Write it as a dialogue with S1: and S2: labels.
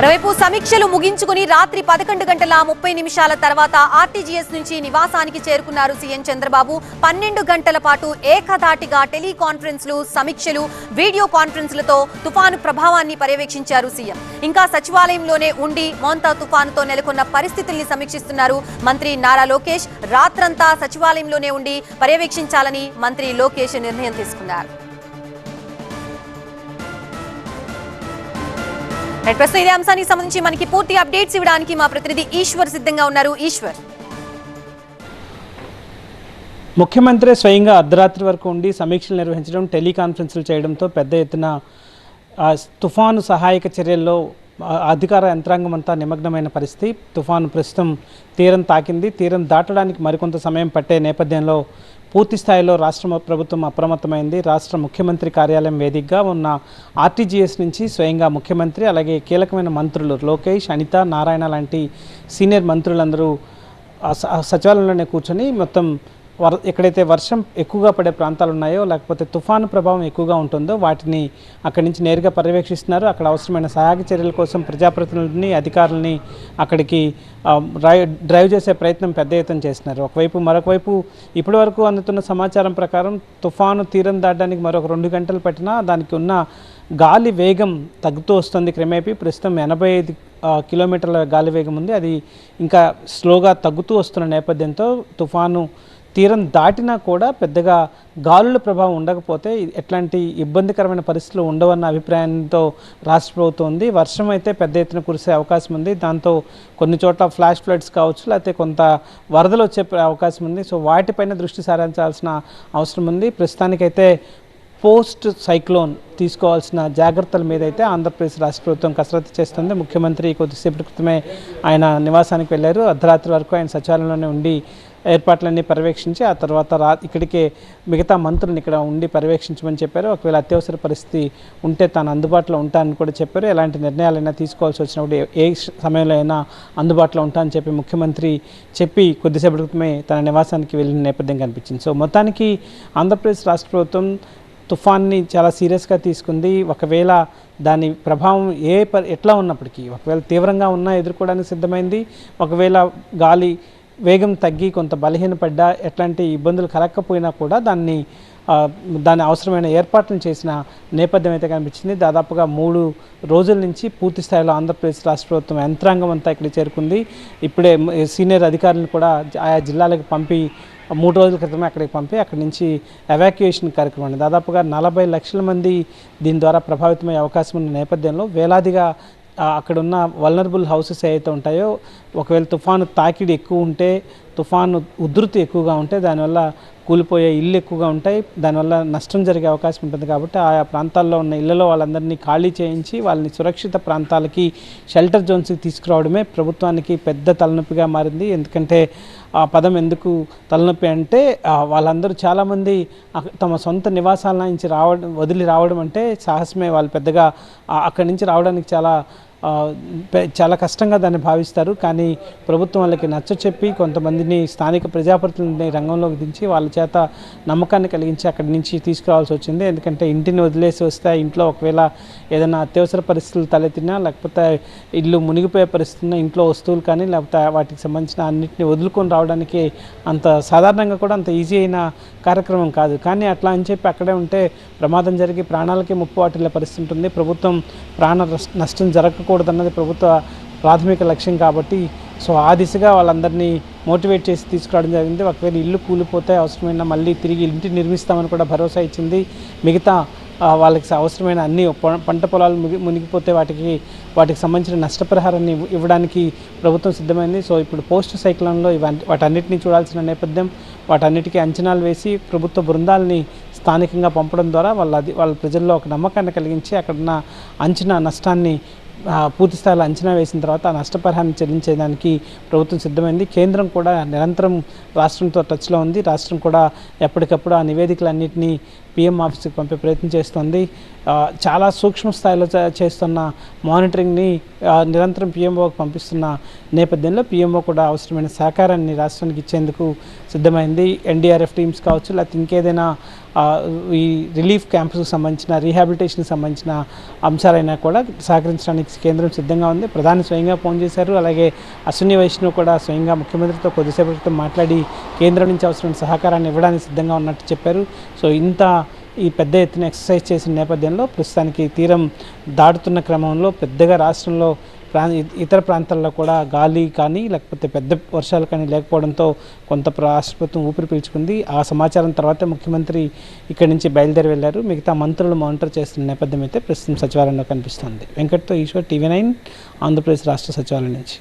S1: మరోవైపు సమీక్షలు ముగించుకుని రాత్రి పదకొండు గంటల ముప్పై నిమిషాల తర్వాత ఆర్టీజీఎస్ నుంచి నివాసానికి చేరుకున్నారు సీఎం చంద్రబాబు. పన్నెండు గంటల పాటు ఏకధాటిగా టెలికాన్ఫరెన్స్లు సమీక్షలు వీడియో కాన్ఫరెన్స్లతో తుఫాను ప్రభావాన్ని పర్యవేక్షించారు సీఎం. ఇంకా సచివాలయంలోనే ఉండి మోంతా తుఫానుతో నెలకొన్న పరిస్థితుల్ని సమీక్షిస్తున్నారు మంత్రి నారా లోకేష్. రాత్రంతా సచివాలయంలోనే ఉండి పర్యవేక్షించాలని మంత్రి లోకేష్ నిర్ణయం తీసుకున్నారు. ప్రస్తుతం ఇదే అంశానికి సంబంధించి మనకి పూర్తి అప్డేట్స్ ఇవ్వడానికి మా ప్రతినిధి ఈశ్వర్ సిద్ధంగా ఉన్నారు. ఈశ్వర్.
S2: ముఖ్యమంత్రి స్వయంగా అర్ధరాత్రి వరకు ఉండి సమీక్షలు నిర్వహించడం టెలికాన్ఫరెన్స్లు చేయడంతో పెద్ద ఎత్తున తుఫాను సహాయక చర్యల్లో అధికార యంత్రాంగం అంతా నిమగ్నమైన పరిస్థితి. తుఫాను ప్రస్తుతం తీరం తాకింది. తీరం దాటడానికి మరికొంత సమయం పట్టే నేపథ్యంలో పూర్తి స్థాయిలో రాష్ట్ర ప్రభుత్వం అప్రమత్తమైంది. రాష్ట్ర ముఖ్యమంత్రి కార్యాలయం వేదికగా ఉన్న ఆర్టీజీఎస్ నుంచి స్వయంగా ముఖ్యమంత్రి అలాగే కీలకమైన మంత్రులు లోకేష్ అనిత నారాయణ లాంటి సీనియర్ మంత్రులందరూ స- సచివాలయంలోనే కూర్చొని మొత్తం వర్ ఎక్కడైతే వర్షం ఎక్కువగా పడే ప్రాంతాలు ఉన్నాయో లేకపోతే తుఫాను ప్రభావం ఎక్కువగా ఉంటుందో వాటిని అక్కడి నుంచి నేరుగా పర్యవేక్షిస్తున్నారు. అక్కడ అవసరమైన సహాయక చర్యల కోసం ప్రజాప్రతినిధులని అధికారులని అక్కడికి డ్రైవ్ డ్రైవ్ చేసే ప్రయత్నం పెద్ద ఎత్తున చేస్తున్నారు. ఒకవైపు మరొకవైపు ఇప్పటి వరకు అందుతున్న సమాచారం ప్రకారం తుఫాను తీరం దాటడానికి మరొక రెండు గంటలు పట్టినా దానికి ఉన్న గాలి వేగం తగ్గుతూ వస్తుంది క్రమేపీ. ప్రస్తుతం ఎనభై ఐదు కిలోమీటర్ల గాలి వేగం ఉంది. అది ఇంకా స్లోగా తగ్గుతూ వస్తున్న నేపథ్యంతో తుఫాను తీరం దాటినా కూడా పెద్దగా గాలుల ప్రభావం ఉండకపోతే ఎట్లాంటి ఇబ్బందికరమైన పరిస్థితులు ఉండవన్న అభిప్రాయంతో రాష్ట్ర ప్రభుత్వం ఉంది. వర్షం అయితే పెద్ద ఎత్తున కురిసే అవకాశం ఉంది. దాంతో కొన్ని చోట్ల ఫ్లాష్ ఫ్లడ్స్ కావచ్చు లేకపోతే కొంత వరదలు వచ్చే అవకాశం ఉంది. సో వాటిపైన దృష్టి సారించాల్సిన అవసరం ఉంది. ప్రస్తుతానికైతే పోస్ట్ సైక్లోన్ తీసుకోవాల్సిన జాగ్రత్తల మీద అయితే ఆంధ్రప్రదేశ్ రాష్ట్ర ప్రభుత్వం కసరత్తు చేస్తుంది. ముఖ్యమంత్రి కొద్దిసేపటి క్రితమే ఆయన నివాసానికి వెళ్ళారు. అర్ధరాత్రి వరకు ఆయన సచివాలయంలోనే ఉండి ఏర్పాట్లన్నీ పర్యవేక్షించి ఆ తర్వాత రా ఇక్కడికే మిగతా మంత్రులను ఇక్కడ ఉండి పర్యవేక్షించమని చెప్పారు. ఒకవేళ అత్యవసర పరిస్థితి ఉంటే తాను అందుబాటులో ఉంటానని కూడా చెప్పారు. ఎలాంటి నిర్ణయాలైనా తీసుకోవాల్సి వచ్చినప్పుడు ఏ- సమయంలో అయినా అందుబాటులో ఉంటానని చెప్పి ముఖ్యమంత్రి చెప్పి కొద్దిసేపటి క్రితమే తన నివాసానికి వెళ్ళిన నేపథ్యం కనిపించింది సో మొత్తానికి ఆంధ్రప్రదేశ్ రాష్ట్ర ప్రభుత్వం తుఫాన్ని చాలా సీరియస్గా తీసుకుంది. ఒకవేళ దాని ప్రభావం ఏ ప ఎట్లా ఉన్నప్పటికీ ఒకవేళ తీవ్రంగా ఉన్నా ఎదుర్కోవడానికి సిద్ధమైంది. ఒకవేళ గాలి వేగం తగ్గి కొంత బలహీనపడ్డా ఎట్లాంటి ఇబ్బందులు కలగకపోయినా కూడా దాన్ని దాని అవసరమైన ఏర్పాట్లను చేసిన నేపథ్యం అయితే కనిపించింది. దాదాపుగా మూడు రోజుల నుంచి పూర్తి స్థాయిలో ఆంధ్రప్రదేశ్ రాష్ట్ర ప్రభుత్వం యంత్రాంగం అంతా ఇక్కడ చేరుకుంది. ఇప్పుడే సీనియర్ అధికారులను కూడా ఆయా జిల్లాలకు పంపి మూడు రోజుల క్రితమే అక్కడికి పంపి అక్కడి నుంచి ఎవాక్యుయేషన్ కార్యక్రమం దాదాపుగా నలభై లక్షల మంది దీని ద్వారా ప్రభావితమయ్యే అవకాశం ఉన్న నేపథ్యంలో వేలాదిగా అక్కడ ఉన్న వల్నరబుల్ హౌసెస్ ఏవైతే ఉంటాయో ఒకవేళ తుఫాను తాకిడి ఎక్కువ ఉంటే తుఫాను ఉధృతి ఎక్కువగా ఉంటే దానివల్ల కూలిపోయే ఇల్లు ఎక్కువగా ఉంటాయి. దానివల్ల నష్టం జరిగే అవకాశం ఉంటుంది కాబట్టి ఆయా ప్రాంతాల్లో ఉన్న ఇళ్ళలో వాళ్ళందరినీ ఖాళీ చేయించి వాళ్ళని సురక్షిత ప్రాంతాలకి షెల్టర్ జోన్స్కి తీసుకురావడమే ప్రభుత్వానికి పెద్ద తలనొప్పిగా మారింది. ఎందుకంటే ఆ పదం ఎందుకు తలనొప్పి అంటే వాళ్ళందరూ చాలామంది తమ సొంత నివాసాల నుంచి రావడం వదిలి రావడం అంటే సాహసమే. వాళ్ళు పెద్దగా అక్కడి నుంచి రావడానికి చాలా చాలా కష్టంగా దాన్ని భావిస్తారు. కానీ ప్రభుత్వం వాళ్ళకి నచ్చ చెప్పి కొంతమందిని స్థానిక ప్రజాప్రతినిధిని రంగంలోకి దించి వాళ్ళ చేత నమ్మకాన్ని కలిగించి అక్కడి నుంచి తీసుకురావాల్సి వచ్చింది. ఎందుకంటే ఇంటిని వదిలేసి వస్తే ఇంట్లో ఒకవేళ ఏదైనా అత్యవసర పరిస్థితులు తలెత్తినా లేకపోతే ఇల్లు మునిగిపోయే పరిస్థితున్న ఇంట్లో వస్తువులు కానీ లేకపోతే వాటికి సంబంధించిన అన్నింటిని వదులుకొని రావడానికి అంత సాధారణంగా కూడా అంత ఈజీ అయిన కార్యక్రమం కాదు. కానీ అట్లా అని చెప్పి అక్కడే ఉంటే ప్రమాదం జరిగి ప్రాణాలకి ముప్పు వాటిల్లే పరిస్థితి ఉంటుంది. ప్రభుత్వం ప్రాణ నష్ట- నష్టం జరగకూడదన్నది ప్రభుత్వ ప్రాథమిక లక్ష్యం కాబట్టి సో ఆ దిశగా వాళ్ళందరినీ మోటివేట్ చేసి తీసుకురావడం జరిగింది. ఒకవేళ ఇల్లు కూలిపోతే అవసరమైన మళ్ళీ తిరిగి ఇంటి నిర్మిస్తామని కూడా భరోసా ఇచ్చింది. మిగతా వాళ్ళకి అవసరమైన అన్ని పంట పొలాలు ముగి మునిగిపోతే వాటికి వాటికి సంబంధించిన నష్టపరిహారాన్ని ఇవ్వడానికి ప్రభుత్వం సిద్ధమైంది. సో ఇప్పుడు పోస్ట్ సైక్లోన్లో ఇవన్నీ వాటన్నిటిని చూడాల్సిన నేపథ్యం వాటన్నిటికీ అంచనాలు వేసి ప్రభుత్వ బృందాలని స్థానికంగా పంపడం ద్వారా వాళ్ళ వాళ్ళ ప్రజల్లో ఒక నమ్మకాన్ని కలిగించి అక్కడున్న అంచనా నష్టాన్ని పూర్తి స్థాయిలో అంచనా వేసిన తర్వాత ఆ నష్టపరిహారం చెల్లించేదానికి ప్రభుత్వం సిద్ధమైంది. కేంద్రం కూడా నిరంతరం రాష్ట్రంతో టచ్లో ఉంది. రాష్ట్రం కూడా ఎప్పటికప్పుడు ఆ నివేదికలన్నింటినీ పిఎం ఆఫీస్కి పంపే ప్రయత్నం చేస్తోంది. చాలా సూక్ష్మ స్థాయిలో చేస్తున్న మానిటరింగ్ని నిరంతరం పిఎంఓకి పంపిస్తున్న నేపథ్యంలో పిఎంఓ కూడా అవసరమైన సహకారాన్ని రాష్ట్రానికి ఇచ్చేందుకు సిద్ధమైంది. ఎన్డీఆర్ఎఫ్ టీమ్స్ కావచ్చు లేకపోతే ఇంకేదైనా ఈ రిలీఫ్ క్యాంప్స్కి సంబంధించిన రీహాబిలిటేషన్కి సంబంధించిన అంశాలైనా కూడా సహకరించడానికి కేంద్రం సిద్ధంగా ఉంది. ప్రధాని స్వయంగా ఫోన్ చేశారు. అలాగే అశ్విని వైష్ణవ్ కూడా స్వయంగా ముఖ్యమంత్రితో కొద్దిసేపటి క్రితం మాట్లాడి కేంద్రం నుంచి అవసరమైన సహకారాన్ని ఇవ్వడానికి సిద్ధంగా ఉన్నట్టు చెప్పారు. సో ఇంత ఈ పెద్ద ఎత్తున ఎక్సర్సైజ్ చేసిన నేపథ్యంలో ప్రస్తుతానికి తీరం దాటుతున్న క్రమంలో పెద్దగా రాష్ట్రంలో ప్రా ఇతర ప్రాంతాల్లో కూడా గాలి కానీ లేకపోతే పెద్ద వర్షాలు కానీ లేకపోవడంతో కొంత రాష్ట్ర ప్రభుత్వం ఊపిరి పీల్చుకుంది. ఆ సమాచారం తర్వాతే ముఖ్యమంత్రి ఇక్కడి నుంచి బయలుదేరి వెళ్ళారు. మిగతా మంత్రులు మానిటర్ చేస్తున్న నేపథ్యం అయితే ప్రస్తుతం సచివాలయంలో కనిపిస్తుంది. వెంకట్తో ఈశ్వర్ టీవీ నైన్ ఆంధ్రప్రదేశ్ రాష్ట్ర సచివాలయం నుంచి.